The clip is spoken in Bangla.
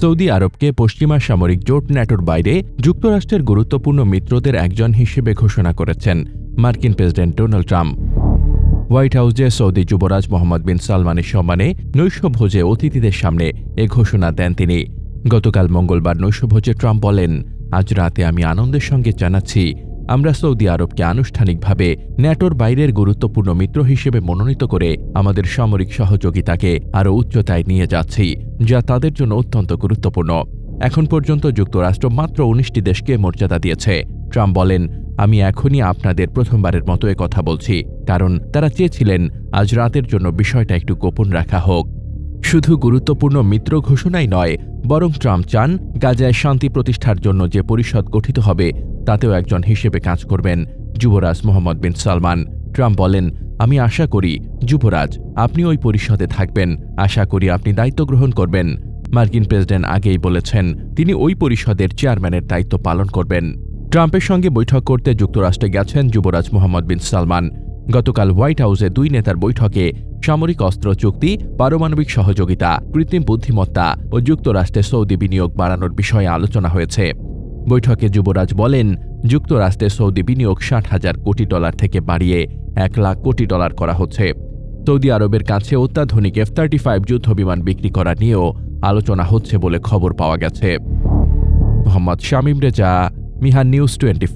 সৌদি আরবকে পশ্চিমা সামরিক জোট ন্যাটোর বাইরে যুক্তরাষ্ট্রের গুরুত্বপূর্ণ মিত্রদের একজন হিসেবে ঘোষণা করেছেন মার্কিন প্রেসিডেন্ট ডোনাল্ড ট্রাম্প। হোয়াইট হাউসে সৌদি যুবরাজ মোহাম্মদ বিন সালমানের সম্মানে নৈশভোজে অতিথিদের সামনে এ ঘোষণা দেন তিনি। গতকাল মঙ্গলবার নৈশভোজে ট্রাম্প বলেন, আজ রাতে আমি আনন্দের সঙ্গে জানাচ্ছি, আমরা সৌদি আরবকে আনুষ্ঠানিকভাবে ন্যাটোর বাইরের গুরুত্বপূর্ণ মিত্র হিসেবে মনোনীত করে আমাদের সামরিক সহযোগিতাকে আরও উচ্চতায় নিয়ে যাচ্ছি। যা তাদের জন্য অত্যন্ত গুরুত্বপূর্ণ। এখন পর্যন্ত যুক্তরাষ্ট্র মাত্র উনিশটি দেশকে মর্যাদা দিয়েছে। ট্রাম্প বলেন, আমি এখনই আপনাদের প্রথমবারের মতো কথা বলছি, কারণ তারা চেয়েছিলেন আজ রাতের জন্য বিষয়টা একটু গোপন রাখা হোক। শুধু গুরুত্বপূর্ণ মিত্র ঘোষণাই নয়, বরং ট্রাম্প চান গাজায় শান্তি প্রতিষ্ঠার জন্য যে পরিষদ গঠিত হবে, তাতেও একজন হিসেবে কাজ করবেন যুবরাজ মোহাম্মদ বিন সালমান। ট্রাম্প বলেন, আমি আশা করি, যুবরাজ, আপনি ওই পরিষদে থাকবেন। আশা করি আপনি দায়িত্ব গ্রহণ করবেন। মার্কিন প্রেসিডেন্ট আগেই বলেছেন, তিনি ওই পরিষদের চেয়ারম্যানের দায়িত্ব পালন করবেন। ট্রাম্পের সঙ্গে বৈঠক করতে যুক্তরাষ্ট্রে গেছেন যুবরাজ মোহাম্মদ বিন সালমান। গতকাল হোয়াইট হাউসে দুই নেতার বৈঠকে সামরিক অস্ত্র চুক্তি, পারমাণবিক সহযোগিতা, কৃত্রিম বুদ্ধিমত্তা ও যুক্তরাষ্ট্রে সৌদি বিনিয়োগ বাড়ানোর বিষয়ে আলোচনা হয়েছে। বৈঠকে যুবরাজ বলেন, যুক্তরাষ্ট্রে সৌদি বিনিয়োগ ষাট হাজার কোটি ডলার থেকে বাড়িয়ে এক লাখ কোটি ডলার করা হচ্ছে। সৌদি আরবের কাছে অত্যাধুনিক এফ থার্টি ফাইভ যুদ্ধ বিমান বিক্রি করা নিয়েও আলোচনা হচ্ছে বলে খবর পাওয়া গেছে। Mohammad Shamim Reza, Mihan news twenty